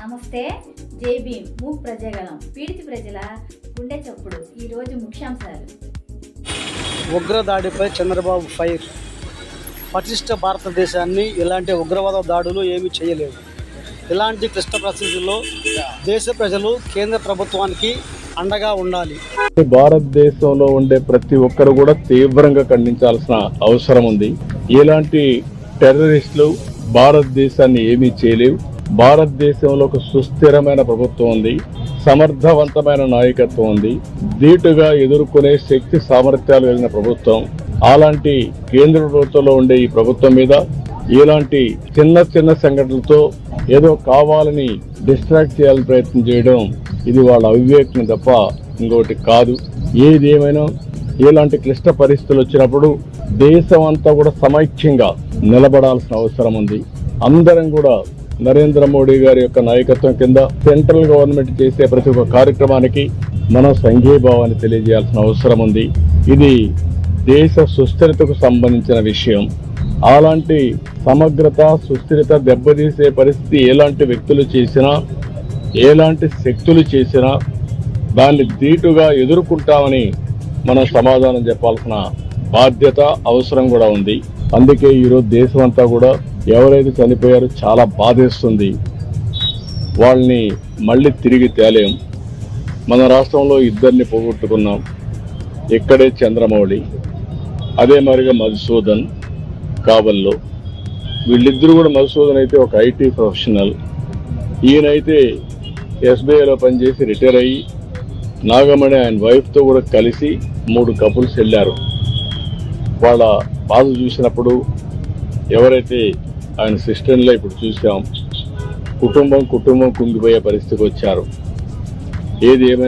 నమస్తే జై భీమ్. మూక్ ప్రజాగలం పీడిత ప్రజల గుండె చప్పుడు. ఈరోజు ముఖ్యాంశాలు. ఉగ్రదాడిపై చంద్రబాబు ఫైర్. పటిష్ట భారతదేశాన్ని ఇలాంటి ఉగ్రవాద దాడులు ఏమీ చేయలేవు ఇలాంటి క్లిష్ట పరిస్థితుల్లో దేశ ప్రజలు కేంద్ర ప్రభుత్వానికి అండగా ఉండాలి. భారతదేశంలో ఉండే ప్రతి ఒక్కరు కూడా తీవ్రంగా ఖండించాల్సిన అవసరం ఉంది. ఇలాంటి టెర్రరిస్టులు భారతదేశాన్ని ఏమీ చేయలేవు. భారతదేశంలో ఒక సుస్థిరమైన ప్రభుత్వం ఉంది సమర్థవంతమైన నాయకత్వం ఉంది. ధీటుగా ఎదుర్కొనే శక్తి సామర్థ్యాలు కలిగిన ప్రభుత్వం. అలాంటి కేంద్ర ప్రభుత్వంలో ఉండే ఈ ప్రభుత్వం మీద ఇలాంటి చిన్న చిన్న సంఘటనలతో ఏదో కావాలని డిస్ట్రాక్ట్ చేయాలని ప్రయత్నం చేయడం ఇది వాళ్ళ అవివేకం తప్ప ఇంకోటి కాదు. ఏది ఏమైనా ఇలాంటి క్లిష్ట పరిస్థితులు వచ్చినప్పుడు దేశం అంతా కూడా సమైక్యంగా నిలబడాల్సిన అవసరం ఉంది. అందరం కూడా నరేంద్ర మోడీ గారి యొక్క నాయకత్వం కింద సెంట్రల్ గవర్నమెంట్ చేసే ప్రతి ఒక్క కార్యక్రమానికి మనం సంఘీభావాన్ని తెలియజేయాల్సిన అవసరం ఉంది. ఇది దేశ సుస్థిరతకు సంబంధించిన విషయం. అలాంటి సమగ్రత సుస్థిరత దెబ్బతీసే పరిస్థితి ఎలాంటి వ్యక్తులు చేసినా ఎలాంటి శక్తులు చేసినా దాన్ని ధీటుగా ఎదుర్కొంటామని మనం సమాధానం చెప్పాల్సిన బాధ్యత అవసరం కూడా ఉంది. అందుకే ఈరోజు దేశం అంతా కూడా ఎవరైతే చనిపోయారో చాలా బాధేస్తుంది. వాళ్ళని మళ్ళీ తిరిగి తేలేం. మన రాష్ట్రంలో ఇద్దరిని పోగొట్టుకున్నాం. ఇక్కడే చంద్రమౌళి అదే మరిగా మధుసూదన్ కావల్లో. వీళ్ళిద్దరూ కూడా మధుసూదన్ అయితే ఒక ఐటీ ప్రొఫెషనల్. ఈయనైతే ఎస్బీఐలో పనిచేసి రిటైర్ అయ్యి నాగమణి ఆయన వైఫ్తో కూడా కలిసి మూడు కపుల్స్ వెళ్ళారు. వాళ్ళ బాధ చూసినప్పుడు ఎవరైతే ఆయన సిస్టర్లో ఇప్పుడు చూసాం. కుటుంబం కుటుంబం కుంగిపోయే పరిస్థితికి వచ్చారు. ఏది ఏమైనా